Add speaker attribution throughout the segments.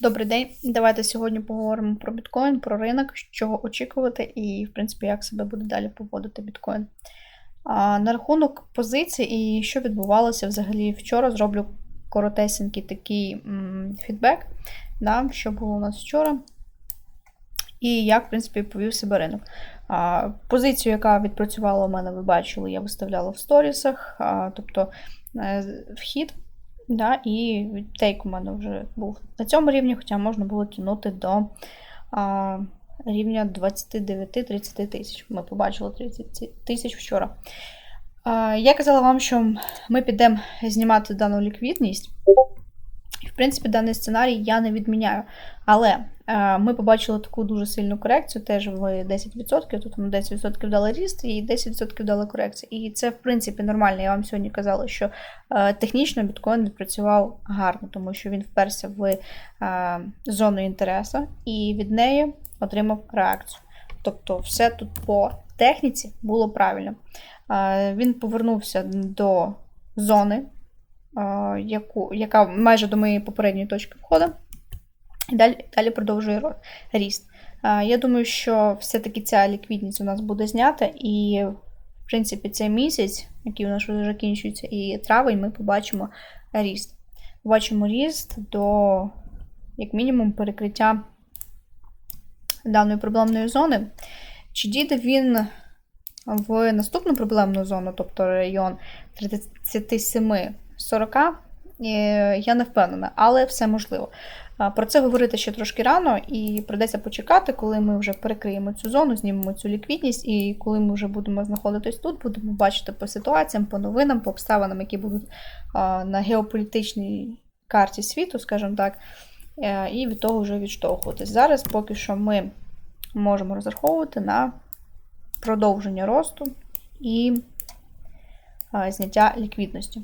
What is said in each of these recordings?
Speaker 1: Добрий день. Давайте сьогодні поговоримо про біткоін, про ринок, чого очікувати і, в принципі, як себе буде далі поводити біткоін. А, на рахунок позицій і що відбувалося взагалі вчора, зроблю коротесенький такий м, фідбек, да, що було у нас вчора. І як, в принципі, повів себе ринок. А, Позицію, яка відпрацювала у мене, ви бачили, я виставляла в сторісах, а, тобто е, вхід. Да, І тейк у мене вже був на цьому рівні, хоча можна було кинути до а, рівня 29-30 тисяч. Ми побачили 30 тисяч вчора. А, Я казала вам, що ми підемо знімати дану ліквідність. В принципі, даний сценарій я не відміняю. Але е, ми побачили таку дуже сильну корекцію, теж в 10%. Тут ми 10% дали ріст і 10% дали корекцію. І це, в принципі, нормально. Я вам сьогодні казала, що е, технічно біткоін відпрацював гарно, тому що він вперся в е, зону інтересу і від неї отримав реакцію. Тобто, все тут по техніці було правильно. Е, він повернувся до зони яку, яка майже до моєї попередньої точки входу. І далі далі продовжує ріст. Я думаю, що все-таки ця ліквідність у нас буде знята, і, в принципі, цей місяць, який у нас вже закінчується, і травень, ми побачимо ріст. Побачимо ріст до, як мінімум, перекриття даної проблемної зони. Чи дійде він в наступну проблемну зону, тобто район 37 40, я не впевнена, але все можливо. Про це говорити ще трошки рано, і придеться почекати, коли ми вже перекриємо цю зону, знімемо цю ліквідність, і коли ми вже будемо знаходитись тут, будемо бачити по ситуаціям, по новинам, по обставинам, які будуть на геополітичній карті світу, скажімо так, е, і від того вже відштовхуватись. Зараз поки що ми можемо розраховувати на продовження росту і зняття ліквідності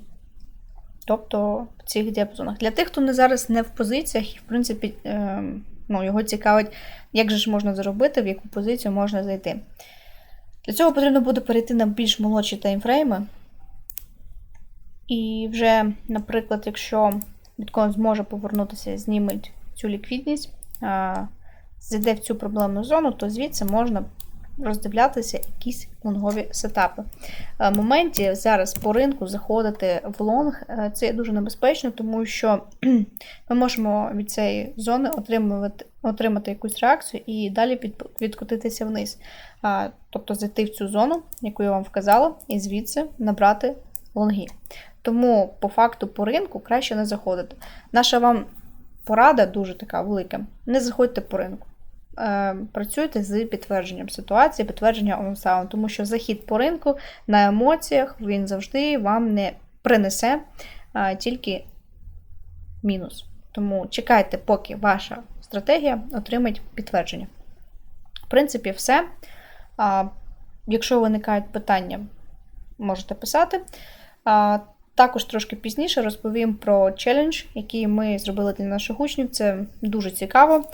Speaker 1: тобто в цих діапазонах. Для тих, хто не зараз не в позиціях, і в принципі е, ну, його цікавить, як же ж можна заробити, в яку позицію можна зайти. Для цього потрібно буде перейти на більш молодші таймфрейми. І вже, наприклад, якщо біткоін зможе повернутися, зніметь цю ліквідність, зайде в цю проблемну зону, то звідси можна роздивлятися якісь лонгові сетапи. В моменті зараз по ринку заходити в лонг е, це дуже небезпечно, тому що ми можемо від цієї зони отримувати отримати якусь реакцію і далі відкотитися вниз. Тобто зайти в цю зону, яку я вам вказала, і звідси набрати лонги. Тому, по факту, по ринку краще не заходити. Наша вам порада дуже така велика. Не заходьте по ринку. Е, працюйте з підтвердженням ситуації, підтвердженням обставин, тому що захід по ринку на емоціях він завжди вам не принесе а, тільки мінус. Тому чекайте, поки ваша стратегія отримать підтвердження. В принципі, все. Якщо виникають питання, можете писати. Також трошки пізніше розповім про челендж, який ми зробили для наших учнів. Це дуже цікаво.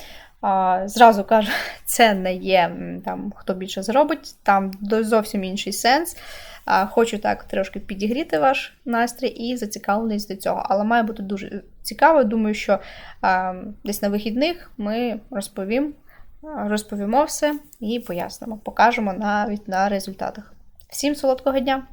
Speaker 1: Зразу кажу, це не є там, хто більше зробить, там зовсім інший сенс. Хочу так трошки підігріти ваш настрій і зацікавленість до цього. Але має бути дуже цікаво. Думаю, що десь на вихідних ми розповім, розповімо все і пояснимо, покажемо навіть на результатах. Всім солодкого дня!